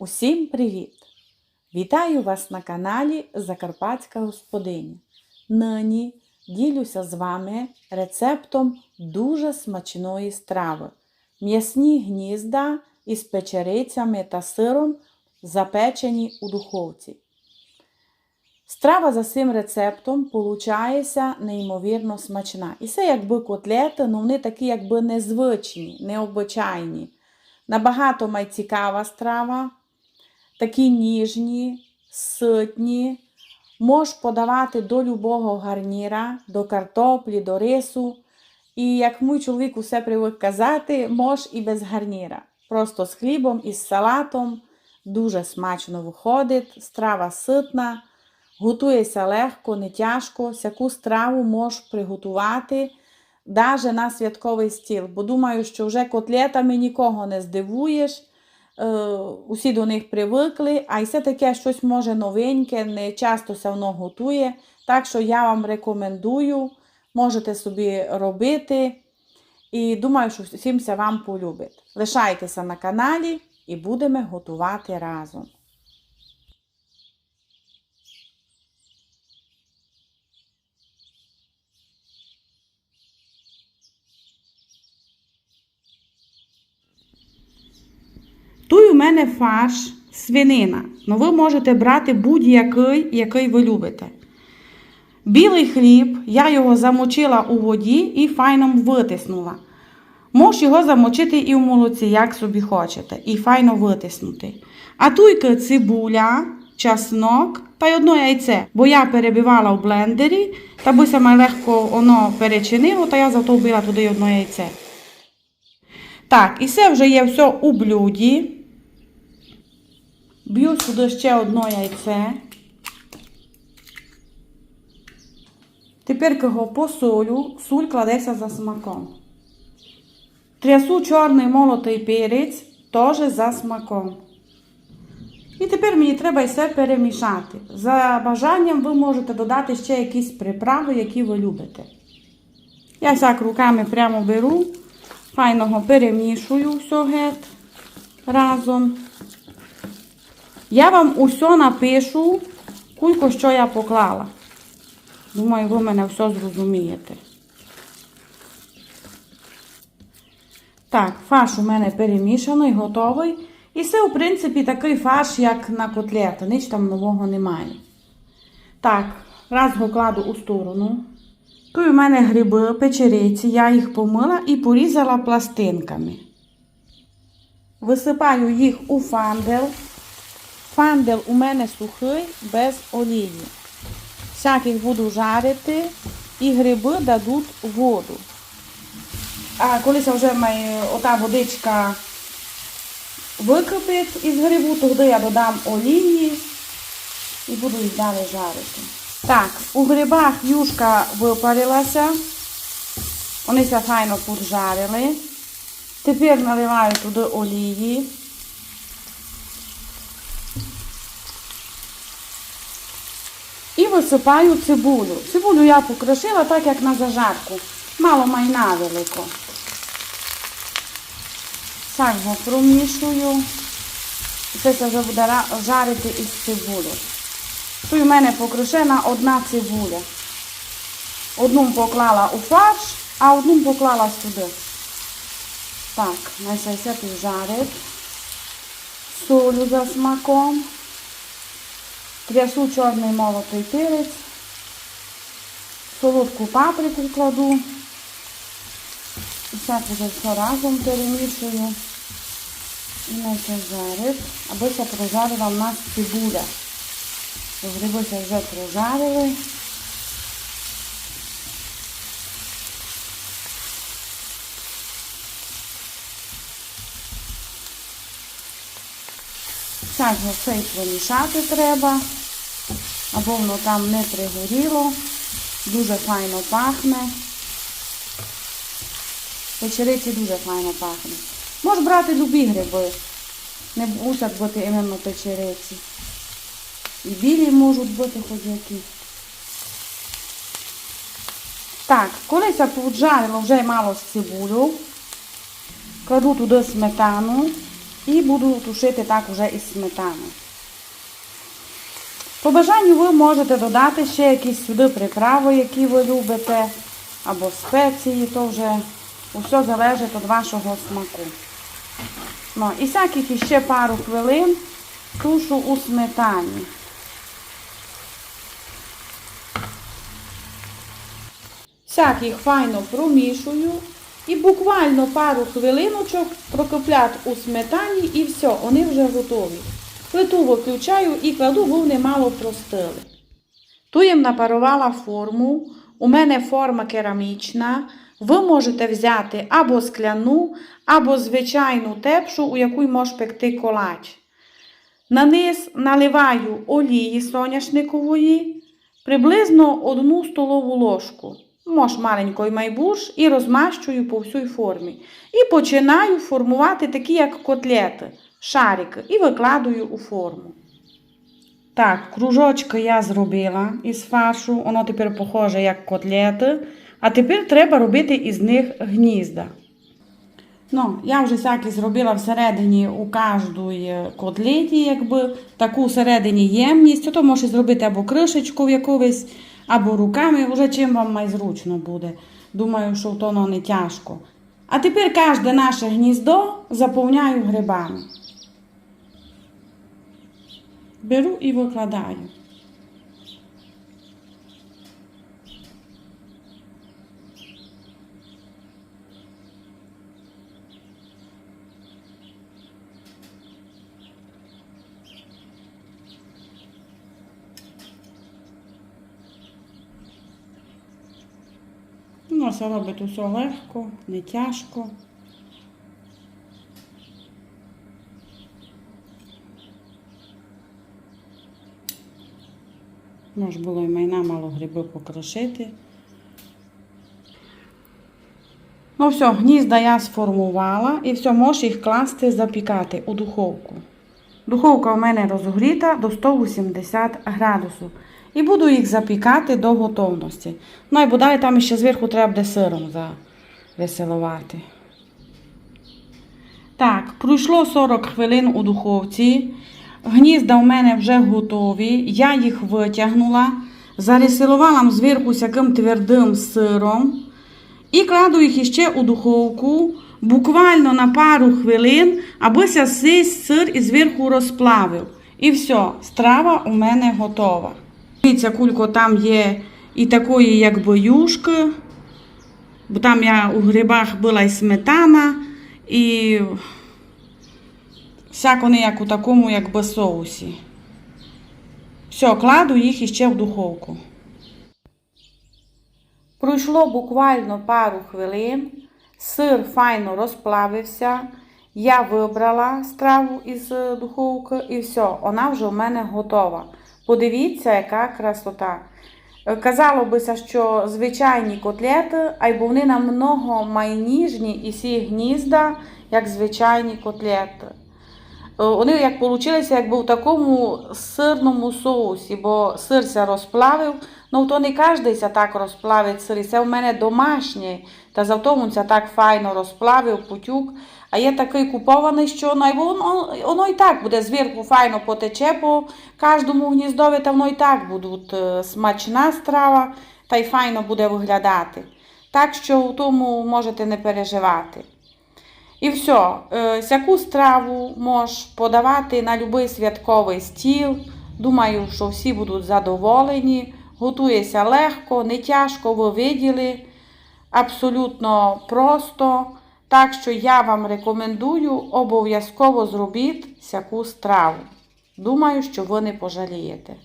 Усім привіт! Вітаю вас на каналі Закарпатська господиня. Нині ділюся з вами рецептом дуже смачної страви. М'ясні гнізда із печерицями та сиром, запечені у духовці. Страва за цим рецептом получається неймовірно смачна. І це якби котлети, але вони такі якби незвичні, необичайні. Набагато майцікава страва, такі ніжні, ситні. Мож подавати до любого гарніра, до картоплі, до рису. І як мій чоловік усе привик казати, мож і без гарніра. Просто з хлібом і з салатом. Дуже смачно виходить, страва ситна, готується легко, не тяжко. Всяку страву можеш приготувати навіть на святковий стіл. Бо думаю, що вже котлетами нікого не здивуєш. Е, усі до них привикли, а й все таке щось може новеньке, не часто все воно готує. Так що я вам рекомендую, можете собі робити. І думаю, що всім це вам полюбить. Лишайтеся на каналі і будемо готувати разом. Тут у мене фарш свинина. Ну ви можете брати будь-який, який ви любите. Білий хліб, я його замочила у воді і файно витиснула. Можеш його замочити і в молоці, як собі хочете, і файно витиснути. А туйки цибуля, часнок та й одно яйце. Бо я перебивала в блендері, та би саме легко воно перечинило, та я зато вбила туди одно яйце. Так, і це вже є все у блюді. Б'ю сюди ще одно яйце. Тепер його посолю, суль кладеться за смаком. Трясу чорний молотий перець, теж за смаком. І тепер мені треба все перемішати. За бажанням ви можете додати ще якісь приправи, які ви любите. Я так руками прямо беру, файного перемішую все геть разом. Я вам усе напишу, кулько що я поклала. Думаю, ви мене все зрозумієте. Так, фарш у мене перемішаний, готовий. І це, в принципі, такий фарш, як на котлету. Ніч там нового немає. Так, раз його кладу у сторону. Тут у мене гриби, печериці, я їх помила і порізала пластинками. Висипаю їх у фандел. Фандел у мене сухий, без олії. Всяких буду жарити і гриби дадуть воду. А коли вже має ота водичка википить із грибу, тоді я додам олії і буду їх далі жарити. Так, у грибах юшка випарилася. Вони все файно поджарили. Тепер наливаю туди олії. І висипаю цибулю. Цибулю я покришила так, як на зажарку. Мало майна велико. Його промішую. Це це вже буде жарити із цибулю. Тут у мене покришена одна цибуля. Одну поклала у фарш, а одну поклала сюди. Так, нехай все піджарить. Солю за смаком. Трясу чорний молотий перець. Солодку паприку кладу. І так вже все разом перемішую. І жарить, аби це прожарила в нас цибуля. Грибися вже прожарили. Так, його все і помішати треба, або воно там не пригоріло. Дуже файно пахне. Печериці дуже файно пахне. Можеш брати любі гриби. Не мусять бути іменно печериці. І білі можуть бути хоч які. Так, коли це вже мало з цибулю, кладу туди сметану І буду тушити так вже із сметаною. По бажанню ви можете додати ще якісь сюди приправи, які ви любите, або спеції, то вже усе залежить від вашого смаку. Ну, і всяких іще пару хвилин тушу у сметані. Всяких файно промішую і буквально пару хвилиночок прокиплять у сметані і все, вони вже готові. Плиту виключаю і кладу, бо вони мало простили. Ту їм напарувала форму. У мене форма керамічна. Ви можете взяти або скляну, або звичайну тепшу, у яку можеш пекти колач. На низ наливаю олії соняшникової, приблизно одну столову ложку. Мож маленький майбуш і розмащую по всій формі. І починаю формувати такі, як котлети, шарики, і викладаю у форму. Так, кружочки я зробила із фаршу, воно тепер похоже як котлети. А тепер треба робити із них гнізда. Ну, я вже всякі зробила всередині у кожній котлеті, якби таку всередині ємність. То можеш зробити або кришечку в якогось, або руками, вже чим вам найзручно буде. Думаю, що то воно не тяжко. А тепер кожне наше гніздо заповняю грибами. Беру і викладаю. Ну, це робить усе легко, не тяжко. Може було і майна мало гриби покрошити. Ну все, гнізда я сформувала і все, можеш їх класти, запікати у духовку. Духовка у мене розогріта до 180 градусів. І буду їх запікати до готовності. Ну і бодай там ще зверху треба буде сиром завеселувати. Так, пройшло 40 хвилин у духовці. Гнізда у мене вже готові. Я їх витягнула, зарисилувала зверху всяким твердим сиром. І кладу їх іще у духовку буквально на пару хвилин, аби цей сир і зверху розплавив. І все, страва у мене готова. Дивіться, кулько там є і такої, якби юшки, бо там я у грибах була і сметана, і всяк вони як у такому, якби соусі. Все, кладу їх іще в духовку. Пройшло буквально пару хвилин, сир файно розплавився. Я вибрала страву із духовки і все, вона вже в мене готова. Подивіться, яка красота. Е, Казало бися, що звичайні котлети, а вони намного майніжні і сі гнізда, як звичайні котлети. Е, Вони як получилися, якби в такому сирному соусі, бо сир ся розплавив. Ну, то не кожен так розплавить сир. Це в мене домашнє. Та завтому це так файно розплавив, путюк. А є такий купований, що воно, воно і так буде зверху файно потече по кожному гніздові, та воно і так буде смачна страва, та й файно буде виглядати. Так що у тому можете не переживати. І все, сяку страву можеш подавати на будь-який святковий стіл. Думаю, що всі будуть задоволені. Готується легко, не тяжко, ви виділи. Абсолютно просто. Так що я вам рекомендую обов'язково зробіть сяку страву. Думаю, що ви не пожалієте.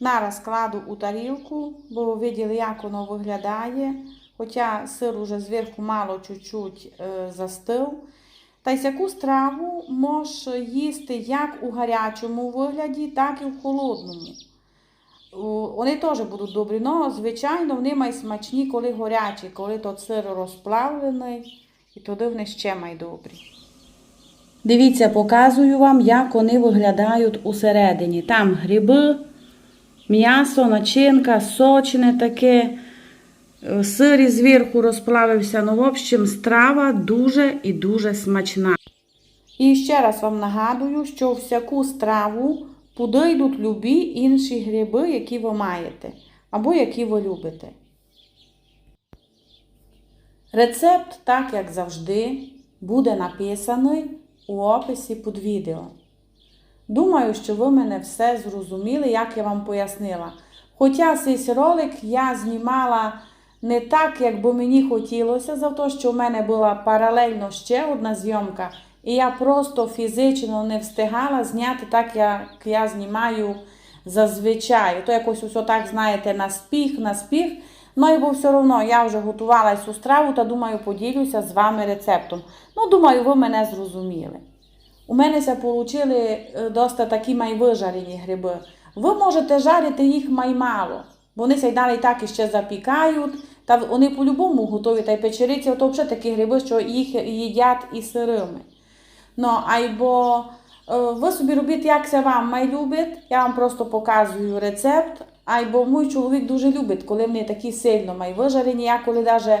Нараз кладу у тарілку, бо ви виділи, як воно виглядає. Хоча сир уже зверху мало чуть-чуть е, застив. Та й сяку страву можеш їсти як у гарячому вигляді, так і в холодному. Вони теж будуть добрі, але, звичайно, вони мають смачні, коли горячі, коли тот сир розплавлений, і тоді вони ще мають добрі. Дивіться, показую вам, як вони виглядають усередині. Там гриби, м'ясо, начинка, сочне таке. Сир зверху розплавився. Ну, в общем, страва дуже і дуже смачна. І ще раз вам нагадую, що всяку страву подійдуть любі інші гриби, які ви маєте, або які ви любите. Рецепт, так як завжди, буде написаний у описі під відео. Думаю, що ви мене все зрозуміли, як я вам пояснила. Хоча цей ролик я знімала не так, як би мені хотілося, за те, що в мене була паралельно ще одна зйомка, і я просто фізично не встигала зняти так, як я знімаю зазвичай. То якось усе так, знаєте, наспіх, наспіх. Ну і бо все одно я вже готувала цю страву та думаю, поділюся з вами рецептом. Ну, думаю, ви мене зрозуміли. У мене це получили досить такі майвижарені гриби. Ви можете жарити їх маймало, вони й далі так іще запікають, та вони по-любому готові. Та й печериці, то взагалі такі гриби, що їх їдять і сирими. Ну, або е, ви собі робіть, як це вам май любить. Я вам просто показую рецепт. Або мій чоловік дуже любить, коли вони такі сильно май вижарені. Я коли навіть,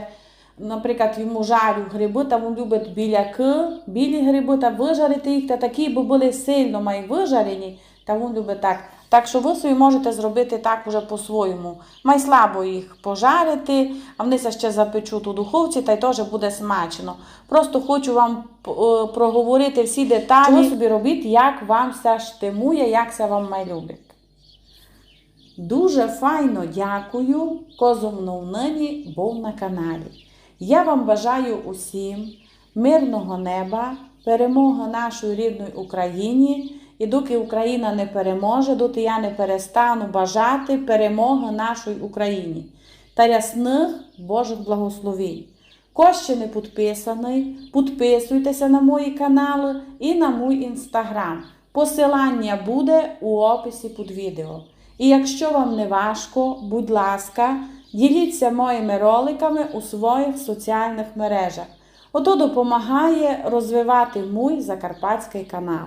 наприклад, йому жарю гриби, та він любить біляки, білі гриби, та вижарити їх, та такі, бо були сильно май вижарені, та він любить так. Так що ви собі можете зробити так уже по-своєму. Май слабо їх пожарити, а вони ще запечуть у духовці, та й теж буде смачно. Просто хочу вам е, проговорити всі деталі. Ви собі робіть, як вам все штимує, як це вам любить. Дуже файно дякую, козом нині був на каналі. Я вам бажаю усім мирного неба, перемоги нашої рідної Україні. І доки Україна не переможе, доки я не перестану бажати перемоги нашій Україні та рясних Божих благословень. Хто ще не підписаний, підписуйтеся на мої канали і на мій інстаграм. Посилання буде у описі під відео. І якщо вам не важко, будь ласка, діліться моїми роликами у своїх соціальних мережах. Ото допомагає розвивати мій закарпатський канал.